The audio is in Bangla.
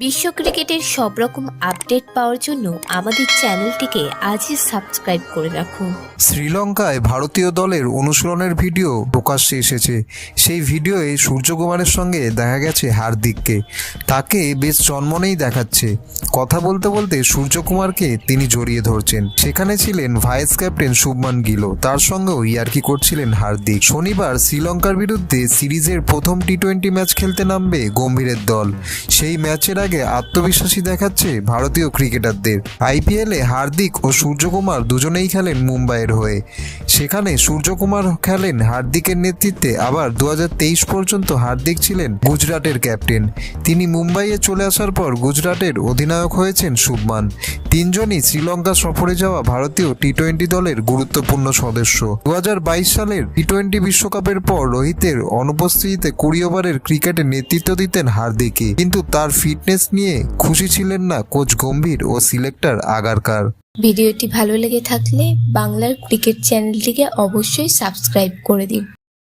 বিশ্ব ক্রিকেটের সব রকম আপডেট পাওয়ার জন্য আমাদের চ্যানেলটিকে আজই সাবস্ক্রাইব করে রাখুন শ্রীলঙ্কায় ভারতীয় দলের অনুশীলনের ভিডিও প্রকাশ্যে এসেছে। সেই ভিডিওয়ে সূর্যকুমারের সঙ্গে দেখা গেছে হার্দিককে। তাকে বেশ জন্মনেই দেখাচ্ছে। কথা বলতে বলতে সূর্যকুমারকে তিনি জড়িয়ে ধরছেন। সেখানে ছিলেন ভাইস ক্যাপ্টেন শুভমান গিলো। তার সঙ্গেও ইয়ার্কি করছিলেন হার্দিক। শনিবার শ্রীলঙ্কার বিরুদ্ধে সিরিজের প্রথম টি টোয়েন্টি ম্যাচ খেলতে নামবে গম্ভীরের দল। সেই ম্যাচের আগে আত্মবিশ্বাসী দেখাচ্ছে ভারতীয় ক্রিকেটারদের। আইপিএলে হার্দিক ও সূর্যকুমার দুজনেই খেলেন মুম্বাইয়ের হয়ে। সেখানে সূর্যকুমার খেলেন হার্দিকের নেতৃত্বে, আবার দুহাজার তেইশ পর্যন্ত হার্দিক ছিলেন গুজরাটের ক্যাপ্টেন। তিনি মুম্বাইয়ে চলে আসার পর গুজরাটের অধিনায়ক হয়েছেন শুভমান। তিনজনই শ্রীলঙ্কা সফরে যাওয়া ভারতীয় টি টোয়েন্টি দলের গুরুত্বপূর্ণ সদস্য। দু হাজার বাইশ সালের টি টোয়েন্টি বিশ্বকাপের পর রোহিতের অনুপস্থিতিতে কুড়ি ওভারের ক্রিকেটে নেতৃত্ব দিতেন হার্দিকই। কিন্তু তার ফিটনেস নিয়ে খুশি ছিলেন না কোচ গম্ভীর ও সিলেক্টর আগারকার। ভিডিওটি ভালো লেগে থাকলে বাংলার ক্রিকেট চ্যানেলটিকে অবশ্যই সাবস্ক্রাইব করে দিন।